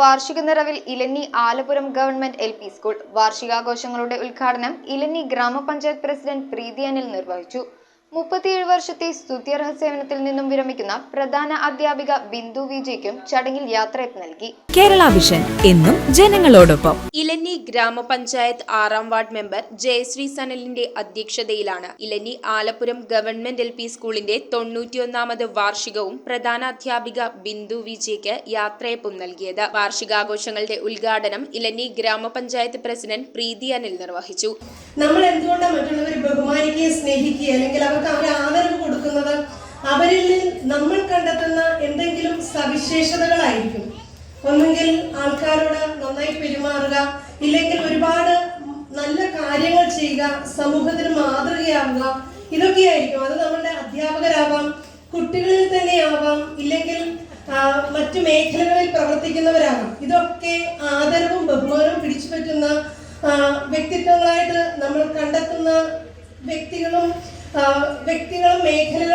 വാർഷിക നിറവിൽ Elanji Alappuram government L P school. വാർഷികാഘോഷങ്ങളുടെ ഉദ്ഘാടനം ഇലന്നി ഗ്രാമപഞ്ചായത്ത് പ്രസിഡന്റ് പ്രീതി അനിൽ നിർവഹിച്ചു. മുപ്പത്തിയേഴ് വർഷത്തെ സ്തുത്യർഹ സേവനത്തിൽ നിന്നും വിരമിക്കുന്ന പ്രധാന അധ്യാപിക ബിന്ദു വിജയ്ക്കും ചടങ്ങിൽ യാത്രയപ്പ് നൽകി. കേരള വിഷൻ എന്നും ജനങ്ങളോടൊപ്പം. ഇലഞ്ഞി ഗ്രാമപഞ്ചായത്ത് ആറാം വാർഡ് മെമ്പർ ജയശ്രീ സനലിന്റെ അധ്യക്ഷതയിലാണ് Elanji Alappuram government L P സ്കൂളിന്റെ തൊണ്ണൂറ്റിയൊന്നാമത് വാർഷികവും പ്രധാന അധ്യാപിക ബിന്ദു വിജയ്ക്ക് യാത്രയപ്പും നൽകിയത്. വാർഷികാഘോഷങ്ങളുടെ ഉദ്ഘാടനം ഇലഞ്ഞി ഗ്രാമപഞ്ചായത്ത് പ്രസിഡന്റ് പ്രീതി അനിൽ നിർവഹിച്ചു. നമ്മൾ എന്തുകൊണ്ടാണ് മറ്റുള്ളവരെ ബഹുമാനിക്കുകയും സ്നേഹിക്കുകയും അല്ലെങ്കിൽ അവർക്ക് അവർ ആദരവ് കൊടുക്കുന്നത് അവരിൽ നമ്മൾ കണ്ടെത്തുന്ന എന്തെങ്കിലും സവിശേഷതകളായിരിക്കും. ഒന്നുകിൽ ആൾക്കാരോട് നന്നായി പെരുമാറുക ഇല്ലെങ്കിൽ ഒരുപാട് നല്ല കാര്യങ്ങൾ ചെയ്യുക സമൂഹത്തിന് മാതൃകയാവുക ഇതൊക്കെയായിരിക്കും. അത് നമ്മളുടെ അധ്യാപകരാവാം കുട്ടികളിൽ തന്നെയാവാം ഇല്ലെങ്കിൽ മറ്റു മേഖലകളിൽ പ്രവർത്തിക്കുന്നവരാകാം ഇതൊക്കെ ആദരവും ബഹുമാനവും പിടിച്ചു പറ്റുന്ന വ്യക്തിത്വങ്ങളായിട്ട് നമ്മൾ കണ്ടെത്തുന്ന വ്യക്തികളും വ്യക്തികളും മേഖലകളും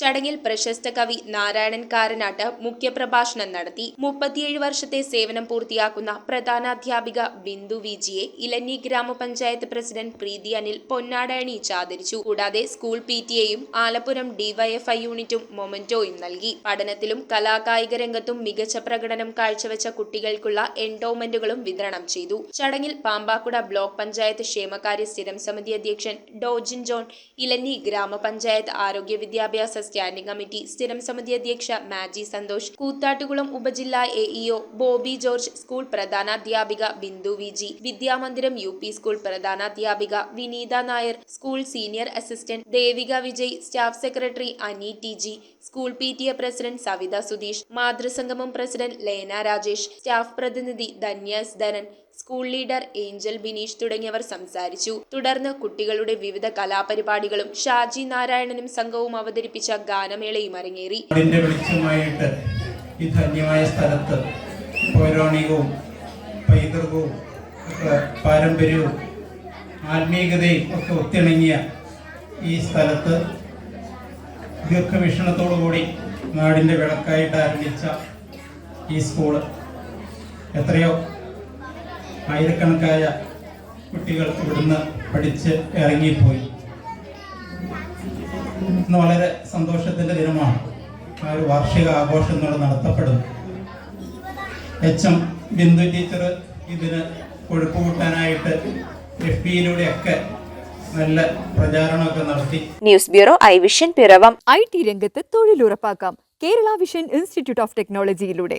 ചടങ്ങിൽ പ്രശസ്ത കവി നാരായണൻ കാരനാട്ട് മുഖ്യപ്രഭാഷണം നടത്തി മുപ്പത്തിയേഴ് വർഷത്തെ സേവനം പൂർത്തിയാക്കുന്ന പ്രധാനാധ്യാപിക ബിന്ദു വിജിയെ ഇലഞ്ഞി ഗ്രാമപഞ്ചായത്ത് പ്രസിഡന്റ് പ്രീതി അനിൽ പൊന്നാടയണി ചാദരിച്ചു. കൂടാതെ സ്കൂൾ പി ടി എയും ആലപ്പുരം ഡിവൈഎഫ്ഐ യൂണിറ്റും മൊമന്റോയും നൽകി. പഠനത്തിലും കലാകായിക രംഗത്തും മികച്ച പ്രകടനം കാഴ്ചവെച്ച കുട്ടികൾക്കുള്ള എൻഡോമെന്റുകളും വിതരണം ചെയ്തു. ചടങ്ങിൽ പാമ്പാക്കുട ബ്ലോക്ക് പഞ്ചായത്ത് ക്ഷേമകാര്യ സ്ഥിരം സമിതി അധ്യക്ഷൻ ഡോജിൻ ജോൺ ഇലഞ്ഞി ഗ്രാമപഞ്ചായത്ത് ആരോഗ്യ വിദ്യാഭ്യാസ സ്റ്റാൻഡിംഗ് കമ്മിറ്റി സ്ഥിരം സമിതി അധ്യക്ഷ മാജി സന്തോഷ് കൂത്താട്ടുകുളം ഉപജില്ലാ A EO Bobby George school പ്രധാനാധ്യാപിക Bindu V G Vidyamandiram U P school പ്രധാനാധ്യാപിക Vineetha Nair school senior assistant Devika Vijay staff secretary Ani T G school P T A president Savitha Sudheesh മാതൃസംഗമം president Lena Rajesh staff പ്രതിനിധി Dhanya Dhanan school leader Angel Bineesh തുടങ്ങിയവർ സംസാരിച്ചു. തുടർന്ന് കുട്ടികളുടെ വിവിധ കലാപരിപാടികളും ഷാജി നാരായണനും സംഘവും അവതരിപ്പിച്ച ഗാനമേളയും അരങ്ങേറി. ഈ ധന്യമായ പൗരാണികവും പൈതൃകവും പാരമ്പര്യവും ആത്മീയതയും ഒക്കെ ഒത്തിണങ്ങിയ ഈ സ്ഥലത്ത് ദീർഘവീക്ഷണത്തോടുകൂടി നാടിന്റെ വിളക്കായിട്ട് ആരംഭിച്ച ഈ സ്കൂൾ. എത്രയോ ആയിരക്കണക്കായ കുട്ടികൾ ഇവിടുന്ന് പഠിച്ച് ഇറങ്ങിപ്പോയി. ഇന്ന് വളരെ സന്തോഷത്തിന്റെ ദിനമാണ്. ആ ഒരു വാർഷിക ആഘോഷങ്ങൾ നടത്തപ്പെടുന്നു എച്ച് എം ബിന്ദു ടീച്ചർ ഇതിന് കൊഴുപ്പ് കൂട്ടാനായിട്ട് എഫ് പിയിലൂടെയൊക്കെ നല്ല പ്രചാരണമൊക്കെ നടത്തി. News bureau I vision Piravom. I T രംഗത്ത് തൊഴിലുറപ്പാക്കാം. Kerala vision institute of ടെക്നോളജിയിലൂടെ